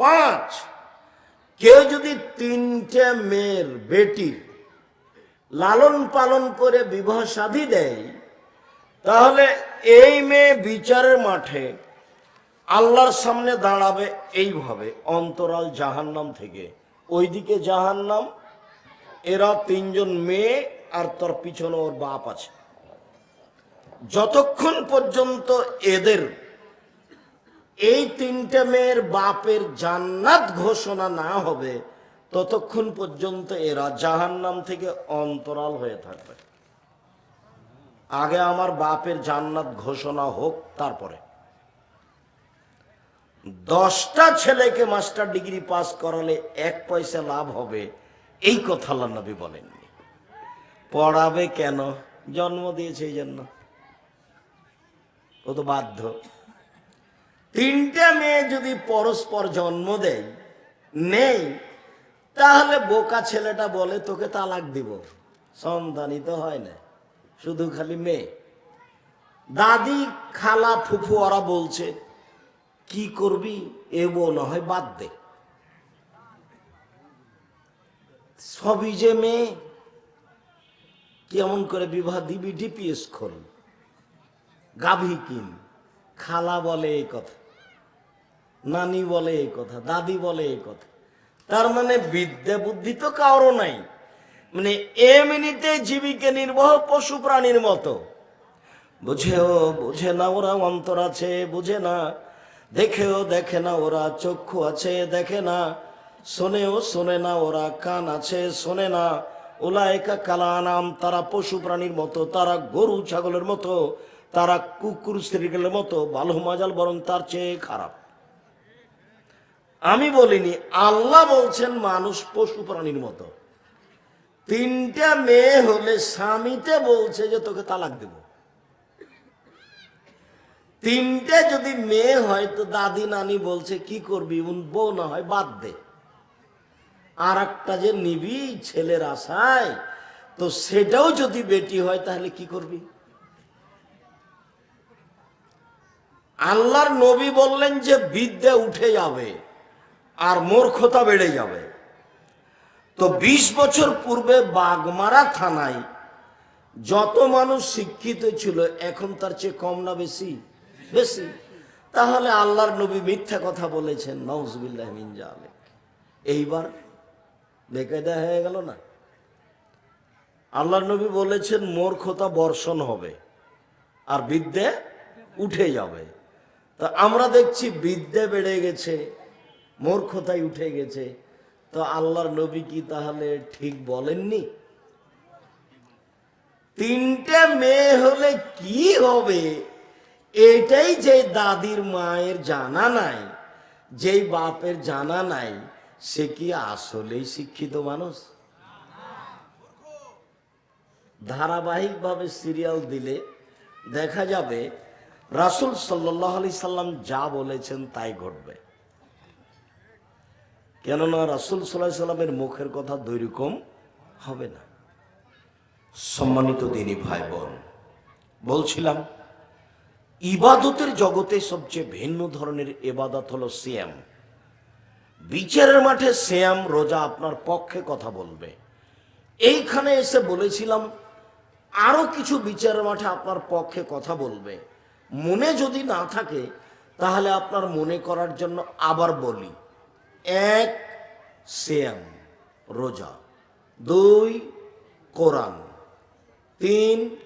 পাঁচ, কেউ যদি তিনটে মেয়ের বেটির লালন পালন করে বিবাহ সাধি দেয়, তাহলে এই মেয়ে বিচারের মাঠে আল্লাহর সামনে দাঁড়াবে এইভাবে, অন্তরাল জাহান্নাম থেকে। ওইদিকে জাহান্নাম, এরা তিনজন মেয়ে আর তার পিছনে ওর বাপ আছে। যতক্ষণ পর্যন্ত এদের এই তিনটে মেয়ের বাপের জান্নাত ঘোষণা না হবে, ততক্ষণ পর্যন্ত এরা জাহান্নাম থেকে অন্তরাল হয়ে থাকবে। আগে আমার বাপের জান্নাত ঘোষণা হোক, তারপরে। দশটা ছেলেকে মাস্টার ডিগ্রি পাস করালে এক পয়সা লাভ হবে, এই কথা আল্লাহ বলেননি। পড়াবে কেন? জন্ম দিয়েছে এই জন্য। ও তো বাধ্য। তিনটে মেয়ে যদি পরস্পর জন্ম দেয়, নেই, তাহলে বোকা ছেলেটা বলে, তোকে তালাক দিব। সন্তানই তো হয় না, শুধু খালি মেয়ে। দাদি খালা ফুফু ওরা বলছে, কি করবি? এ বউ না হয় বাদ দে। সবই যে মেয়ে, কেমন করে বিবাহ দিবি ডিপিএস খোল, গাভী কিন। খালা বলে এই কথা। নানি বলে এই কথা, দাদি বলে এই কথা। তার মানে বিদ্যা বুদ্ধি তো কারও নাই। মানে এমনিতে জীবিকা নির্বাহ পশু প্রাণীর মতো। বুঝেও বুঝে না ওরা অন্তর আছে, বুঝে না। দেখেও দেখে না ওরা চক্ষু আছে, দেখে না। শোনেও শোনে না ওরা কান আছে, শোনে না। ওলায়কা কালা নাম তারা পশু প্রাণীর মতো, তারা গরু, ছাগলের মতো, তারা কুকুর স্ত্রীগুলোর মতো বালু মাজাল, বরং তার চেয়ে খারাপ। আমি বলিনি, আল্লাহ বলছেন মানুষ পশু প্রাণীর মতো। তিনটা মেয়ে হলে স্বামীতে বলছে যে তোকে তালাক দেব। তিনটে যদি মেয়ে হয় তো দাদি নানি বলছে, কি করবি? বউ না হয় বাদ দে। আর একটা যে নিবি ছেলের আশায়, তো সেটাও যদি বেটি হয় তাহলে কি করবি? আল্লাহর নবী বললেন যে বিদ্যা উঠে যাবে। আর মূর্খতা বেড়ে যাবে। তো ২০ বছর পূর্বে বাগমারা থানায় যত মানুষ শিক্ষিত ছিল, এখন তার চেয়ে কম না বেশি? বেশি। তাহলে আল্লাহর নবী মিথ্যা কথা বলেছেন আলেক এইবার বেকায়দা হয়ে গেল না? আল্লাহর নবী বলেছেন, মূর্খতা বর্ষণ হবে আর বিদ্যে উঠে যাবে। তা আমরা দেখছি বিদ্যে বেড়ে গেছে। মূর্খতাই উঠে গেছে। তো আল্লাহর নবী কি তাহলে ঠিক বলেননি? তিনটে মেয়ে হলে কি হবে? এটাই যে দাদির মায়ের জানা নাই, যেই বাপের জানা নাই, সে কি আসলেই শিক্ষিত মানুষ? ধারাবাহিকভাবে সিরিয়াল দিলে দেখা যাবে রাসুল সাল্লাহ আলি সাল্লাম যা বলেছেন তাই ঘটবে। কেননা রাসুল সাল্লাহ সাল্লামের মুখের কথা দৈরকম হবে না। সম্মানিত দিনী ভাই বোন বলছিলাম, ইবাদতের জগতে সবচেয়ে ভিন্ন ধরনের এবাদত হলো সিয়াম। বিচারের মাঠে শ্যাম রোজা আপনার পক্ষে কথা বলবে। এইখানে এসে বলেছিলাম, আরও কিছু বিচারের মাঠে আপনার পক্ষে কথা বলবে। মনে যদি না থাকে, তাহলে আপনার মনে করার জন্য আবার বলি। এক শ্যাম রোজা। দুই, কোরআন। তিন,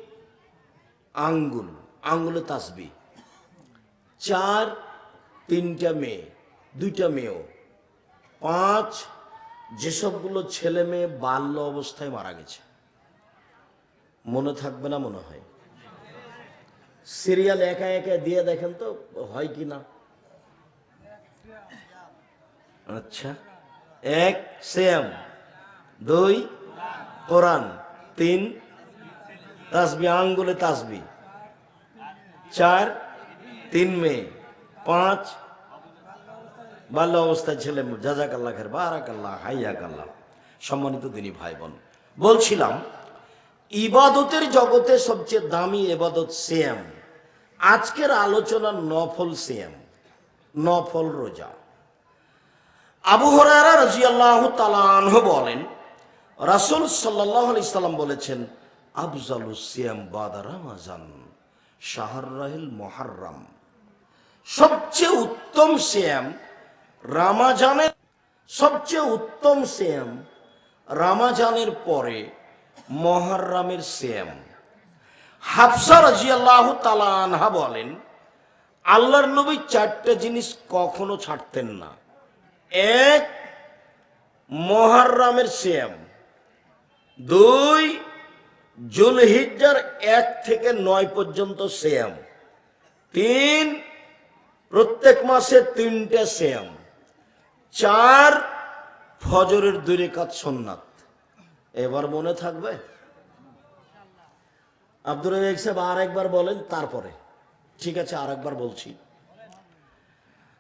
আঙ্গুল। আঙ্গুলে তাসবি। চার, তিনটা মেয়ে, দুইটা মেয়েও। পাঁচ, যেসবগুলো ছেলে মেয়ে বাল্য অবস্থায় মারা গেছে। মনে থাকবে না মনে হয়। সিরিয়াল একা একা দিয়ে দেখেন তো, হয় কি না? আচ্ছা। এক সেম দুই, কোরআন। তিন, তাসবি, আঙ্গুলে তাসবি। চার, তিন মেয়ে। পাঁচ, বাল্য অবস্থায় ছেলে জাজাক আল্লাহ খের বারাক আল্লাহ হাইয়াক আল্লাহ সম্মানিত দিনী ভাই বোন বলছিলাম, ইবাদতের জগতে সবচেয়ে দামি এবাদত সিয়াম। আজকের আলোচনা নফল সিয়াম, নফল রোজা। আবু হরারা রাজিয়াল্লাহ তালানহ বলেন, রাসুল সাল্লাহ আলি সাল্লাম বলেছেন, আফজালু সিয়াম বাদা রামাজান, শাহর রাহিল মহারম সবচেয়ে উত্তম শ্যাম রামাজানের, সবচেয়ে উত্তম শ্যাম রামাজানের পরে মহারামের শ্যাম হাফসা রাজিয়াল্লাহ তালা আনহা বলেন, আল্লাহর নবী চারটে জিনিস কখনো ছাড়তেন না। এক, মহারামের শ্যাম দুই, জুলহিজ্জার এক থেকে নয় পর্যন্ত শ্যাম তিন, প্রত্যেক মাসে তিনটে শ্যাম চার, ফজরের দুই রেখাত সোননাথ এবার মনে থাকবে? আব্দুল রাজাক সাহেব আর একবার বলেন, তারপরে। ঠিক আছে আর একবার বলছি।